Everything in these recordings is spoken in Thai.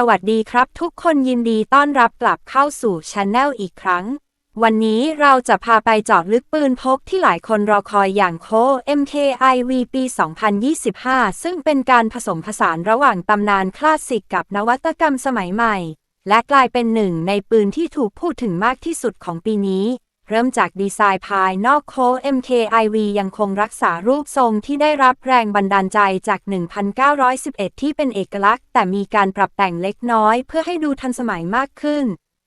สวัสดีครับทุกคนยินดีต้อนรับกลับเข้าสู่ช anel อีกครั้ง วันนี้เราจะพาไปเจาะลึกปืนพกที่หลายคนรอคอยอย่างโค MKIV ปี 2025 ซึ่งเป็นการผสมผสานระหว่างตำนานคลาสสิกกับนวัตกรรมสมัยใหม่ และกลายเป็นหนึ่งในปืนที่ถูกพูดถึงมากที่สุดของปีนี้ เริ่มจากดีไซน์ภายนอกโค MKIV ยังคงรักษารูปทรงที่ได้รับแรงบันดาลใจจาก 1911 ที่เป็นเอกลักษณ์ แต่มีการปรับแต่งเล็กน้อย เพื่อให้ดูทันสมัยมากขึ้น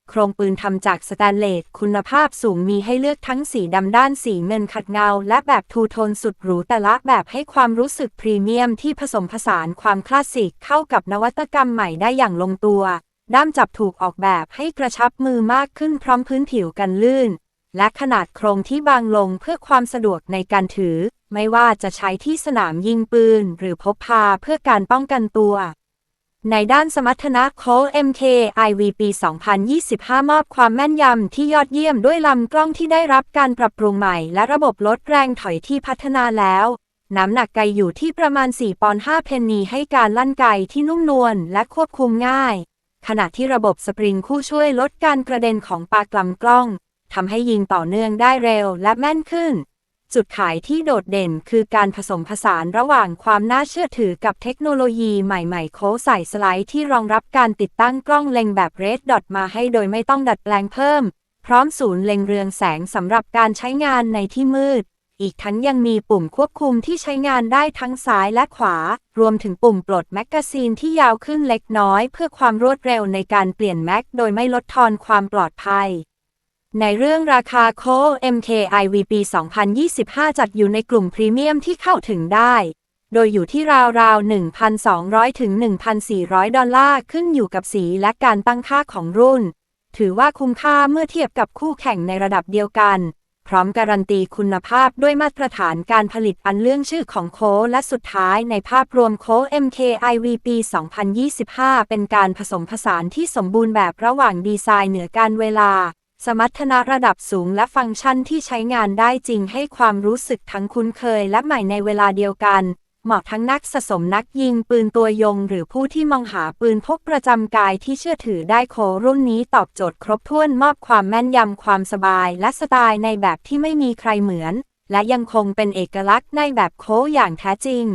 โครงปืนทำจากสแตนเลสคุณภาพสูงมีให้เลือกทั้งสีดำด้านสีเงินขัดเงา และแบบทูโทนสุดหรูแต่ละแบบให้ความรู้สึกพรีเมียมที่ผสมผสานความคลาสสิกเข้ากับนวัตกรรมใหม่ได้อย่างลงตัว ด้ามจับถูกออกแบบให้กระชับมือมากขึ้นพร้อมพื้นผิวกันลื่น และขนาดโครงที่บางลงเพื่อความสะดวกในการถือ ไม่ว่าจะใช้ที่สนามยิงปืน หรือพกพาเพื่อการป้องกันตัว ในด้านสมรรถนะโค้ด MK IV ปี 2025 มอบความแม่นยำที่ยอดเยี่ยมด้วยลำกล้องที่ได้รับการปรับปรุงใหม่ และระบบลดแรงถอยที่พัฒนาแล้วน้ำหนักไกอยู่ที่ประมาณ 4 ปอนด์ 5 เพนนีให้การลั่นไกที่นุ่มนวลและควบคุมง่าย ขณะที่ระบบสปริงคู่ช่วยลดการกระเด็นของปากลำกล้อง ทำให้ยิงต่อเนื่องได้เร็วและแม่นขึ้น จุดขายที่โดดเด่นคือการผสมผสานระหว่างความน่าเชื่อถือกับเทคโนโลยีใหม่ๆ โค้ใส่สไลด์ที่รองรับการติดตั้งกล้องเล็งแบบ Red Dot มาให้โดยไม่ต้องดัดแปลงเพิ่ม พร้อมศูนย์เล็งเรืองแสงสำหรับการใช้งานในที่มืดอีกทั้งยังมีปุ่มควบคุมที่ใช้งานได้ทั้งซ้ายและขวา รวมถึงปุ่มปลดแมกกาซีนที่ยาวขึ้นเล็กน้อย เพื่อความรวดเร็วในการเปลี่ยนแม็กโดยไม่ลดทอนความปลอดภัย ในเรื่องราคาโค MKIV ปี2025 จัดอยู่ในกลุ่มพรีเมียมที่เข้าถึงได้ โดยอยู่ที่ราวๆ 1,200 ถึง 1,400 ดอลลาร์ขึ้นอยู่กับสีและการตั้งค่าของรุ่น ถือว่าคุ้มค่าเมื่อเทียบกับคู่แข่งในระดับเดียวกัน พร้อมการันตีคุณภาพด้วยมาตรฐานการผลิตอันเรื่องชื่อของโคและสุดท้ายในภาพรวมโค MKIV ปี2025 เป็นการผสมผสานที่สมบูรณ์แบบระหว่างดีไซน์เหนือการเวลา สมรรถนะระดับสูงและฟังก์ชันที่ใช้งานได้จริงให้ความรู้สึกทั้งคุ้นเคยและใหม่ในเวลาเดียวกัน เหมาะทั้งนักสะสมนักยิงปืนตัวยง หรือผู้ที่มองหาปืนพกประจำกายที่เชื่อถือได้โครุ่นนี้ตอบโจทย์ครบถ้วนมอบความแม่นยำความสบาย และสไตล์ในแบบที่ไม่มีใครเหมือน และยังคงเป็นเอกลักษณ์ในแบบโคอย่างแท้จริง